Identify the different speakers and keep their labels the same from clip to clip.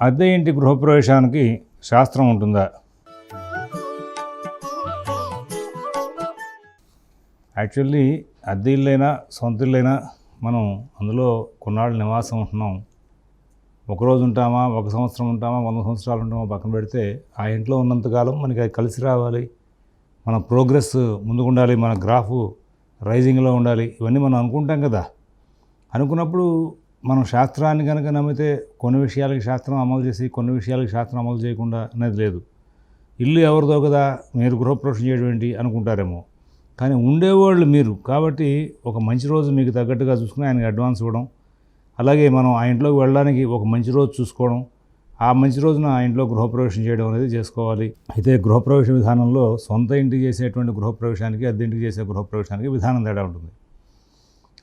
Speaker 1: అద్దె ఇంటి గృహప్రవేశానికి శాస్త్రం ఉంటుందా? యాక్చువల్లీ అద్దె ఇల్లైనా సొంత ఇల్లైనా మనం అందులో కొన్నాళ్ళు నివాసం ఉంటున్నాం. ఒక రోజు ఉంటామా ఒక సంవత్సరం ఉంటామా వంద సంవత్సరాలు ఉంటామా పక్కన పెడితే ఆ ఇంట్లో ఉన్నంతకాలం మనకి అది కలిసి రావాలి. మన ప్రోగ్రెస్ ముందుకు ఉండాలి మన గ్రాఫ్ రైజింగ్లో ఉండాలి. ఇవన్నీ మనం అనుకుంటాం కదా. అనుకున్నప్పుడు మనం శాస్త్రాన్ని కనుక నమ్మితే కొన్ని విషయాలకి శాస్త్రం అమలు చేసి కొన్ని విషయాలకి శాస్త్రం అమలు చేయకుండా అనేది లేదు. ఇల్లు ఎవరిదో కదా మీరు గృహప్రవేశం చేయడం ఏంటి అనుకుంటారేమో. కానీ ఉండేవాళ్ళు మీరు. కాబట్టి ఒక మంచి రోజు మీకు తగ్గట్టుగా చూసుకుని ఆయనకి అడ్వాన్స్ ఇవ్వడం అలాగే మనం ఆ ఇంట్లోకి వెళ్ళడానికి ఒక మంచి రోజు చూసుకోవడం ఆ మంచి రోజున ఆ ఇంట్లో గృహప్రవేశం చేయడం అనేది చేసుకోవాలి. అయితే గృహప్రవేశ విధానంలో సొంత ఇంటికి చేసేటువంటి గృహప్రవేశానికి అద్దెంటికి చేసే గృహప్రవేశానికి విధానం తేడా ఉంటుంది.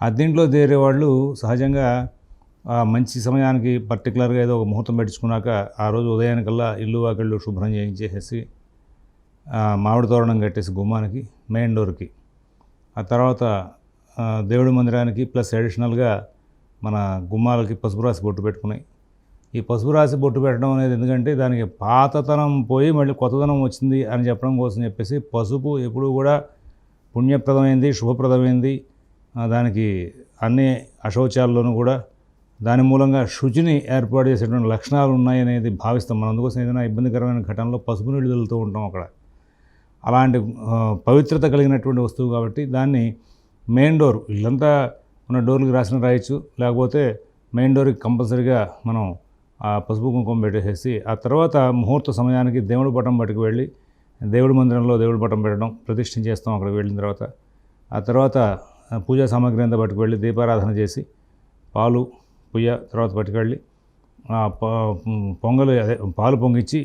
Speaker 1: అద్దెంట్లో చేరే వాళ్ళు సహజంగా మంచి సమయానికి పర్టికులర్గా ఏదో ఒక ముహూర్తం పెట్టించుకున్నాక ఆ రోజు ఉదయానికల్లా ఇల్లు వాకిళ్ళు శుభ్రం చేయించేసేసి మామిడి తోరణం కట్టేసి గుమ్మానికి మెయిన్ డోర్కి ఆ తర్వాత దేవుడి మందిరానికి ప్లస్ అడిషనల్గా మన గుమ్మాలకి పసుపు రాసి బొట్టు పెట్టుకున్నాయి. ఈ పసుపు రాసి బొట్టు పెట్టడం అనేది ఎందుకంటే దానికి పాతతనం పోయి మళ్ళీ కొత్తదనం వచ్చింది అని చెప్పడం కోసం చెప్పేసి పసుపు ఎప్పుడూ కూడా పుణ్యప్రదమైంది శుభప్రదమైంది. దానికి అన్ని అశౌచాల్లోనూ కూడా దాని మూలంగా శుచిని ఏర్పాటు చేసేటువంటి లక్షణాలు ఉన్నాయనేది భావిస్తాం. మనం అందుకోసం ఏదైనా ఇబ్బందికరమైన ఘటనలో పసుపు నీళ్ళు వెళ్తూ ఉంటాం అక్కడ. అలాంటి పవిత్రత కలిగినటువంటి వస్తువు కాబట్టి దాన్ని మెయిన్ డోర్ ఇల్లంతా ఉన్న డోర్లకు రాసిన రాయొచ్చు. లేకపోతే మెయిన్ డోర్కి కంపల్సరీగా మనం ఆ పసుపు కుంకుమ పెట్టేసేసి ఆ తర్వాత ముహూర్త సమయానికి దేవుడి పటం పట్టుకు వెళ్ళి దేవుడి మందిరంలో దేవుడి పటం పెట్టడం ప్రతిష్ఠించేస్తాం అక్కడికి వెళ్ళిన తర్వాత. ఆ తర్వాత పూజా సామాగ్రి అంతా పట్టుకు వెళ్ళి దీపారాధన చేసి పాలు పుయ్య తర్వాత పట్టుకెళ్ళి పొంగలు అదే పాలు పొంగిచ్చి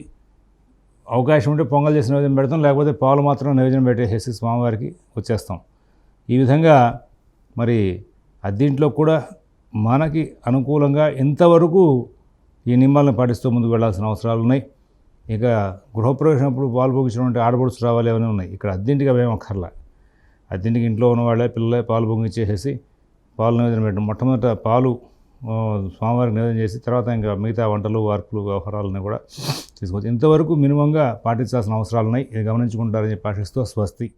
Speaker 1: అవకాశం ఉంటే పొంగల్ చేసి నివేదన పెడతాం లేకపోతే పాలు మాత్రం నివేదన పెట్టేసేసి స్వామివారికి వచ్చేస్తాం. ఈ విధంగా మరి అద్దీంట్లో కూడా మనకి అనుకూలంగా ఇంతవరకు ఈ నియమాలను పాటిస్తూ ముందుకు వెళ్ళాల్సిన అవసరాలు ఉన్నాయి. ఇక గృహప్రవేశినప్పుడు పాలు పొంగించడం అంటే ఆడపడుచు రావాలి అవన్నీ ఉన్నాయి. ఇక్కడ అద్దీంటికి అవేం అక్కర్లా. అద్దీంటికి ఇంట్లో ఉన్నవాళ్ళే పిల్లలే పాలు పొంగిచ్చేసేసి పాలు నివేదన పెట్టడం. మొట్టమొదట పాలు స్వామివారికి నివేదన చేసి తర్వాత ఇంకా మిగతా వంటలు వార్పులు వ్యవహారాలని కూడా తీసుకోవచ్చు ఇంతవరకు మినిమంగా పాటించాల్సిన అవసరాలు ఉన్నాయి ఇది గమనించుకుంటారని చెప్పి ఆశిస్తూ స్వస్తి.